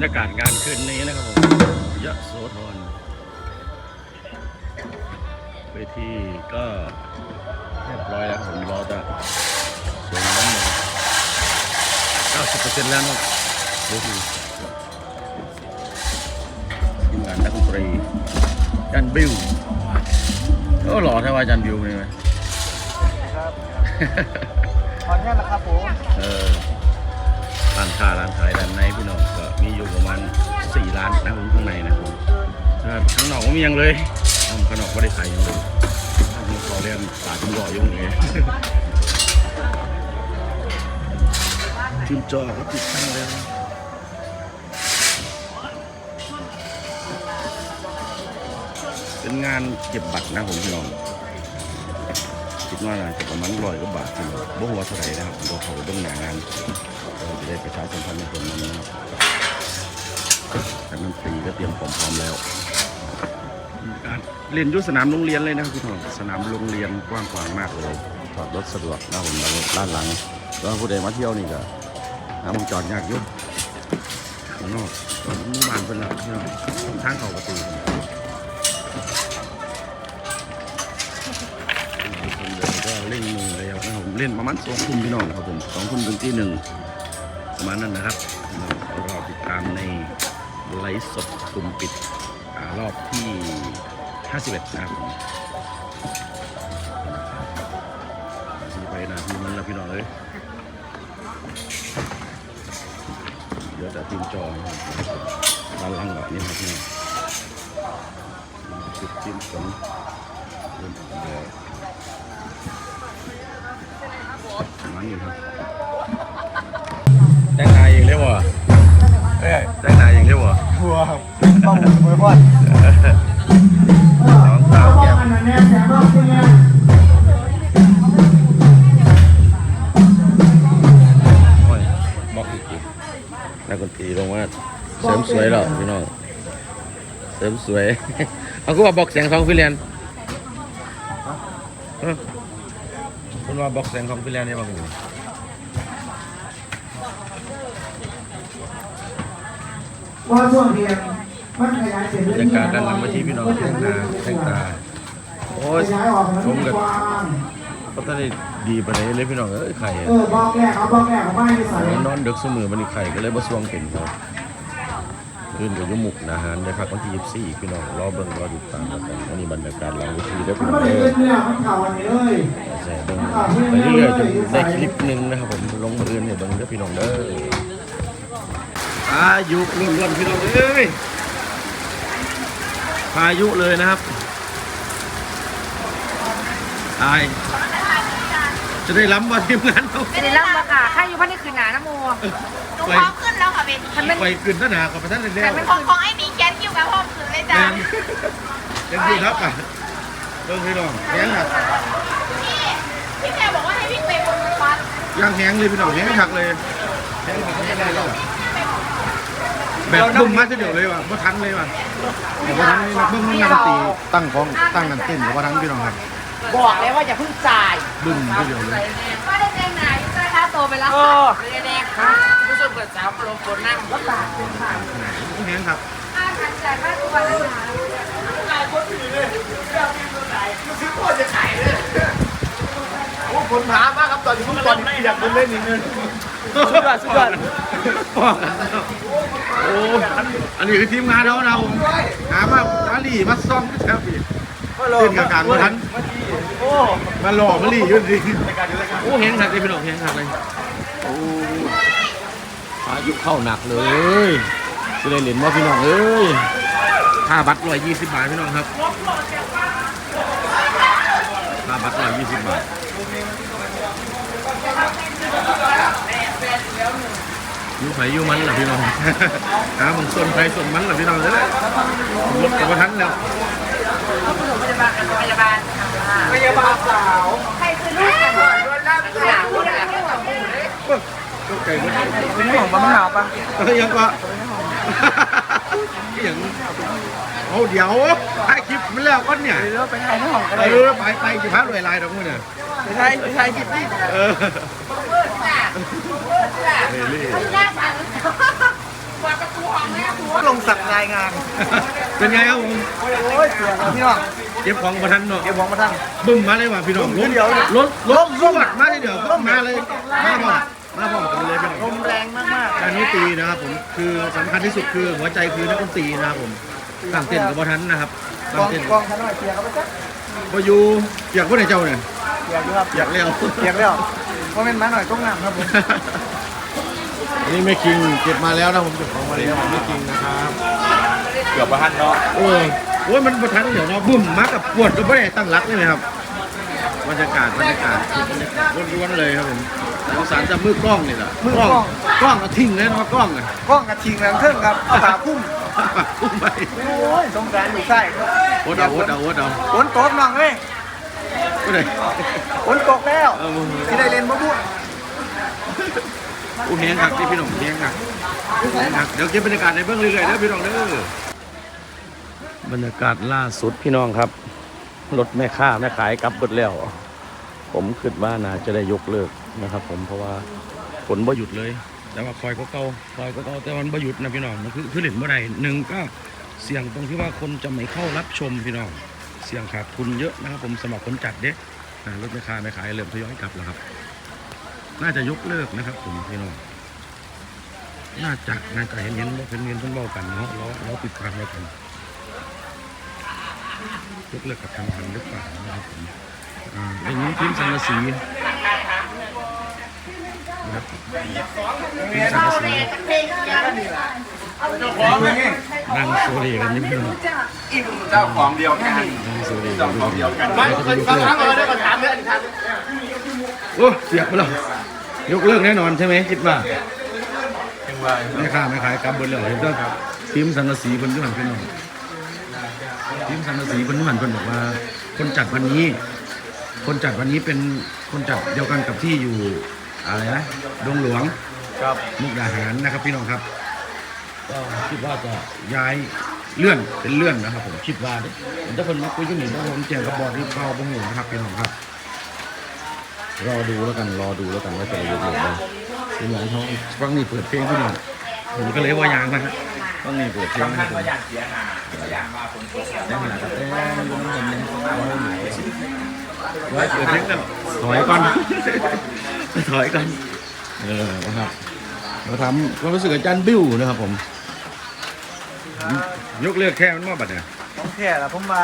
รยากาศงานคืนนี้นะครับผมยะโสธรเวทีก็เรียบร้อยแล้วครับผมรอจะสวยงามเลยเก้าสิบเปอร์เซ็นต์แล้วนะครับเวทีทีมงานนักดนตรีจันบิวก็หล่อแท้ว่าจันบิวนี่ไหมครับขออนุญาตนะครับผมเออร้านค้าร้านขายด้านในพี่น้องก็ มีอยู่ประมาณสี่ร้านนะผมข้างในนะผมถ้าข้างนอกก็มียังเลยข้างนอกไม่ได้ขายยังเลยผมขอเรียนตาคุณรอยุ่งเลยทีมจอก็ติดตั้งแล้วเป็นงานเก็บบัตรนะผมพี่น้องคิดว่าน่าจะประมาณร้อยกว่าบาทถึงบ่หัวาเท่าไหร่นะครับเราเขาเบื้องหน้างานเราจะได้ประชาสัมพันธ์ในส่วนนั้นนะครับ แต่ดนตรีก็เตรียมพร้อมๆแล้วมีการเรียนยุสนามโรงเรียนเลยนะครับพี่น้องสนามโรงเรียนกว้างขวางมากเลยจอดรถสะดวกนะผมด้านหลังแล้วผู้ใดมาเที่ยวนี่ก็หามุมจอดยากยุ่ข้างนอกหมู่บ้านเป็นแล้วพี่น้องทางเข้าประตูคนเดินก็เล่นมือเลยครับผมเล่นประมาณสองทุ่มพี่น้องครับผมสองทุ่มถึงที่หนึ่งประมาณนั้นนะครับ เรารอติดตามใน ไลฟ์สดกลุ่มปิดอรอบที่ 51 นะครับผมสีไปนาทีนั้นแล้วพี่น้องเอ้ยเดี๋ยวแต่ทีมจอนะครับด้านล่างแบบนี้ครับพี่น้องจุดจิ้มฝนเริ่มเดี๋ยวประมาณนี้ครับแต่งนายเองเรียกว่าเอ้ยแต่ง กลัวครับป้าหมูมือพอดน้องสาวแก้มโอ้ยบอกอีกทีนักดนตรีลงว่าเสริมสวยหรอพี่น้องเสริมสวย เอาคุณว่าบอกเสียงทองฟิแลนด์เอ้อคุณว่าบอกเสียงทองฟิแลนด์เนี่ยบ้างอยู่ ว่าช่วงเรียนมันขยายเสร็จบรรยากาศด้านหลังเวทีพี่น้องแต่งตาแต่งตาโอ้ยขยายออกชมกับกว้างก็ต้องได้ดีไปเลยเลยพี่น้องเอ้ยไข่เออบอกแรกเอาบอกแรกของบ้านที่ใส่นอนดึกเสมอมันนี่ไข่ก็เลยบ่สวงเป็นเขาขึ้นกับยมุกนาหารได้พักวันที่ยี่สี่พี่น้องรอเบิ่งรอติดตามแล้วกันอันนี้บรรยากาศหลังเวทีได้อมัพี่นน้องไม่ได้เอ้ยเล่นเนี่ยมันเข่าอันนี้เลยแซ่เบิ่งไปเรื่อยๆจนได้คลิปหนึงนะครับผมลงมือเนี่ยเบิ่งเด้อพี่น้องเด้อ อายุล้วนๆพี่น้องเอ้ยพายุเลยนะครับตายจะได้ล้ำว่าทีมงานเขาไม่ได้รับมาค่ะข้าอยู่พันนี่คือหนานะโมหนูพร้อมขึ้นแล้วค่ะเบนคันเป็นไปขึ้นทหารกับประธานเรียคันนเป็นของของไอ้มีแกนคิวกับพร้อมขึ้นเลยจ้ะยังดีครับอะเบิ่งพี่น้องแหงอะพี่พี่แพรบอกว่าให้วิ่งไปบนวัดยังแหงเลยพี่น้องแหงคักเลยแหงคักแหงเลย แบบบุ้มมาทีเดียวเลยว่ะบ่ทันเลยว่ะบ่ทันเลยเบิ่งมันงานตีตั้งของตั้งกันเต้นบ่ทันพี่น้องครับบอกแล้วว่าอย่าเพิ่งจ่ายบึ้มทีเดียวเลยก็ได้แดงไหนก็ท้าโตไปแล้วเออแดงค่ะผู้ชมเปิดสาวโปรโมทนั่งรถตากแหงครับค่าทันจ่ายค่าตัวแล้วนะโอ้คนถามมากครับตอนนี้ทุกตอนนี้อยากเล่นอีกเงินสุดยอดสุดยอด โอ้อันนี้คือทีมงานเราเราหามาอาลีมาซ่อมครับพี่เต้นกับการบ่ทันโอ้มาหล่อมาลีอยู่ดิโอ้แหงคักเลยพี่น้องแหงคักเลยโอ้พายุเข้าหนักเลยจะได้เหรียญว่าพี่น้องเอ้ยค่าบัตรร้อยยี่สิบบาทพี่น้องครับค่าบัตรร้อยยี่สิบบาท อยูไผอยูมันล่ะพี่น้อง หามึงส่วนไผส่วนมันล่ะพี่น้องเลยรถกับทันแล้วพยาบาลพยาบาลพยาบาลสาวใครคือลูกกันโดนนั่งหนาวเนี่ยก็ไก่มันเป็นห่วงมันหนาวปะเฮ้ยยังก็อย่างเอาเดี๋ยวถ่ายคลิปมันแล้วก็เนี่ยเดี๋ยวไปถ่ายในห้องกันเอเลยอไปไปจะพักรวยลายดอกมึงเนี่ยไปถ่ายไปถ่ายคลิปนี่เออ เฮ้ยลี่หน้าฝันวัดประตูห้องเลลงศักดิ์รายงาน เป็นไงครับผมโอ้ยเสียแล้วพี่น้องเก็บของประทันเนาะเก็บของมาท่านบึ้มมาเลยว่ะพี่น้องเดี๋ยวรถรถรถมาเลยเดี๋ยวมาเลยมาพร้อมมาพร้อมกันเลยพี่น้องลมแรงมากๆการดนตรีนะครับผมคือสำคัญที่สุดคือหัวใจคือนักดนตรีนะครับผมตั้งเต้นกับบ่ทันนะครับกตั้องงเต้นกองท่านหน่อยเสียครับจ๊ะบ่อยู่อยากว่าไหนเจ้าเนี่ยเสียอยู่ครับอยากเลี้ยวเสียแล้วคอมเมนต์มาหน่อยต้องนำครับผม อันนี้แม่คิงเก็บมาแล้วนะผมเก็บของมาแล้วแม่คิงนะครับเกือบประทันเนาะโอ้ยโอ้ยมันบ่ทันเดี๋ยวเนาะบึ้มมากับปวดก็บ่ได้ตั้งรักเลยนะครับบรรยากาศบรรยากาศคือบรรยากาศล้วนๆเลยครับผมสงสารจะมือกล้องนี่แหละกล้องกล้องเอาทิ้งเลยเนาะกล้องอะกล้องกระทิงแรงเทิงครับเอาขาพุ่มอุ้มไปโอ้ยสงสารอยู่ใต้ครับโอ๊ตเอาโอ๊ตเอาโอ๊ตเอาฝนตกน้องเอ้ยก็ได้ฝนตกแล้วเออที่ได้เล่นบ่บุ อุ้เฮียงครับที่พี่หนุ่มเฮียงครับเฮียงครับเดี๋ยวเก็บบรรยากาศในเบื้องเรื่อยๆนะพี่น้องเด้อบรรยากาศล่าสุดพี่น้องครับรถแม่ค้าแม่ขายกลับเบิดแล้ว ผมคิดว่าน่าจะได้ยกเลิกนะครับ ผมเพราะว่าฝนบ่หยุดเลย แต่ว่าคอยก็เก่าคอยก็เก่าแต่มันบ่หยุดนะพี่น้องมันคือคือเล่นบ่ได้หนึ่งก็เสี่ยงตรงที่ว่าคนจะไม่เข้ารับชมพี่น้อง เสี่ยงขาดทุนเยอะนะครับผมสำหรับคนจัดเด็กรถแม่ค้าแม่ขายเริ่มทยอยกลับแล้วครับ น่าจะยกเลิกนะครับผมพี่น้องน่าจะน่าจะเห็นเห็นเป็นเงินเพิ่นเบากันเนาะเราเราติดตามเรากันยกเลิกกับทางทันหรือเปล่านะครับผมอ่าเป็นนี้ทีมพ์สังกะสีนะครับทีมพ์สังกะสีนั่งโซเลกันยิ้มพี่น้องเจ้าของเดียวกันนั่งโซเลกัเจ้าของเดียวกันแล้วก็จะยกเลิกเออได้ก็ถามเลยถาม โอ้เสียบไปแล้วยกเลิกแน่นอนใช่ไหมคิดว่ายังว่าไม่ค้าไม่ขายกลับบนเลยเห็นก็ทีมสังกะสีคนที่หันเพิ่นบอกทีมสังกะสีคนที่หันเพิ่นบอกว่า คนจัดวันนี้ คนจัดวันนี้เป็นคนจัดเดียวกันกับที่อยู่อะไรนะดงหลวงครับมุกดาหารนะครับพี่น้องครับก็คิดว่าจะย้ายเลื่อนเป็นเลื่อนนะครับผมคิดว่าเด้ผมจะคนมาคุยกันหนึ่งว่าผมแจ้งกับบอร์ดที่เข้าบ้งหงนะครับพี่น้องครับ รอดูแล้วกันรอดูแล้วกันว่าจะยกเลิกไมเป็นอย่างเขาฟังนี่เปิดเพลงพี่น้องผมก็เลยว่ายางนะฮะฟังนี่เปิดเพลงนะครับผมเสียหาอย่างมาฝนตกแต่หาแต่แต่ยังไม่เห็นเลยร้อยเปิดเพลงแล้วถอยก่อนถอยก่อนเออนะครับเราทำความรู้สึกอาจารย์บิ้วนะครับผม ยกเลิกแค่มันว่าบัดเนี่ยผมแค่ละผมมา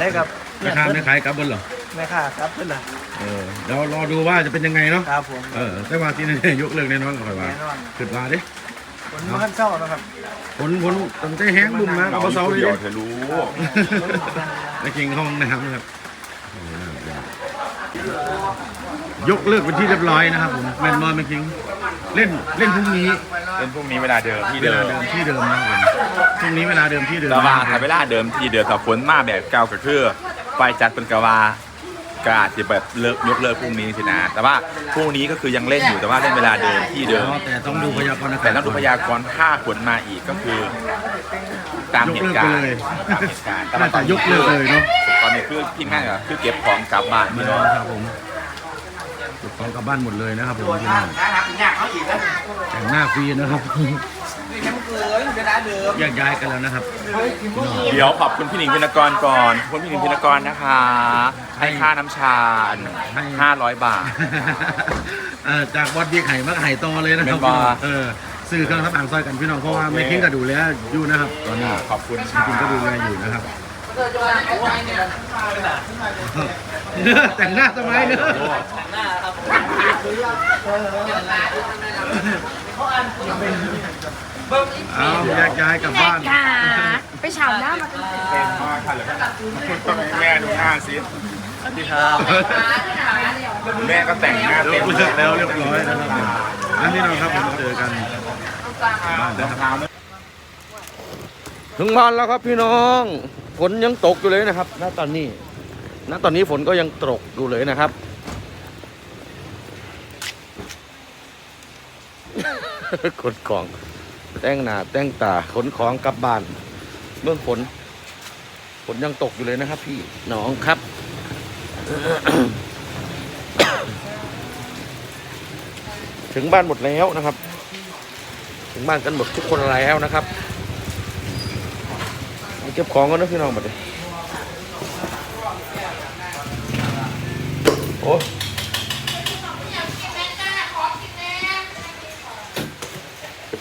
ได้กับราคาไม่ขายกับบนหรอ แม่ค่ะครับเพื่อนล่ะเออเรารอดูว่าจะเป็นยังไงเนาะครับผม เออแต่ว่าที่นี่ยกเลิกแน่นอนก่อนว่าแน่นอน ขึ้นมาดิฝนมันเศร้านะครับผลผลตั้งแต่แห้งบุ่มมากับเสาเลยเดียวดิเธอรู้ไอ้กิงห้องนะครับนะครับโอ้โหน่าเบื่อยกเลิกเป็นที่เรียบร้อยนะครับผมแมนมอนแมนคิงเล่นเล่นพรุ่งนี้เป็นพรุ่งนี้เวลาเดิมที่เวเดิลามเดิมที่เดิมนะครับผมพรุ่งนี้เวลาเดิมที่เดิมแต่ว่าถ้าเวลาเดิมที่เดิมแต่ฝนมาแบบเก่าก็คือไฟจัดเป็นกะวา กอาจจะแบบเลิกยกเลิกพรุ่งนี้สินะ แต่ว่าพรุ่งนี้ก็คือยังเล่นอยู่แต่ว่าเล่นเวลาเดิมที่เดิมอ๋อแต่ต้องดูพยากรณ์อากาศแต่ต้องดูพยากรณ์ถ้าฝนมาอีกก็คือ ตามเหตุการณ์ยกเลิกไปเลยตามเหตุการณ์น่าจะยกเลิกเลยเนาะตอนนี้คือทีมงานก็คือเก็บของกลับบ้านไม่พี่รน้อองครับผมเก็บของกลับบ้านหมดเลยนะครับผมพี่น้องแต่งหน้าฟรีนะครับ แยกย้ายกันแล้วนะครับ เดี๋ยวขอบคุณพี่หนิงพินกรก่อนขอบคุณพี่หนิงพินกรนะคะ ให้ค่าน้ำชาให้ 500 บาท เอ่อจากวัดดีไข่มาไข่ต่อเลยนะครับแม่นบ่เออซื้อเครื่องทับอ่างซอยกันพี่น้องเพราะว่าไม่คิงก็ดูแลอยู่นะครับตอนนี้ขอบคุณจริงๆก็ดูแลอยู่นะครับ แต่งหน้าทำไมเนอะ เอาแยกย้ายกลับบ้านค่ะไปเฉาหน้ามากันแม่ดูหน้าสิสวัสดีครับแม่ก็แต่งหน้าเลิเต็มกเลิกแล้วเรียบร้อยนะครับผมอันนี้น้องครับผมเจอกันบ้านนะครับถึงบ้านแล้วครับพี่น้องฝนยังตกอยู่เลยนะครับณตอนนี้ณตอนนี้ฝนก็ยังตกอยู่เลยนะครับขนของ แต่งหน้าแต่งตาขนของกลับบ้านเมื่อฝนฝนยังตกอยู่เลยนะครับ พี่น้องครับถึงบ้านหมดแล้วนะครับ ถึงบ้านกันหมดทุกคนแล้วนะครับเก็บของก่อนนะพี่น้องบัดนี้โอ้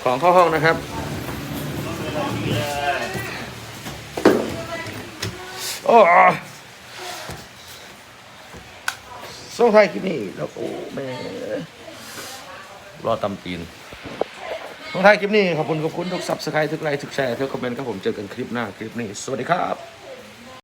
ของเข้าห้องนะครับ โอ้ส่งท้ายคลิปนี้แล้วโอ้แม่รอตำตีนส่งท้ายคลิปนี้ขอบคุณขอบคุณทุกซับสไครต์ทุกไลค์ทุกแชร์ทุกคอมเมนต์ครับผมเจอกันคลิปหน้าคลิปนี้ สวัสดีครับ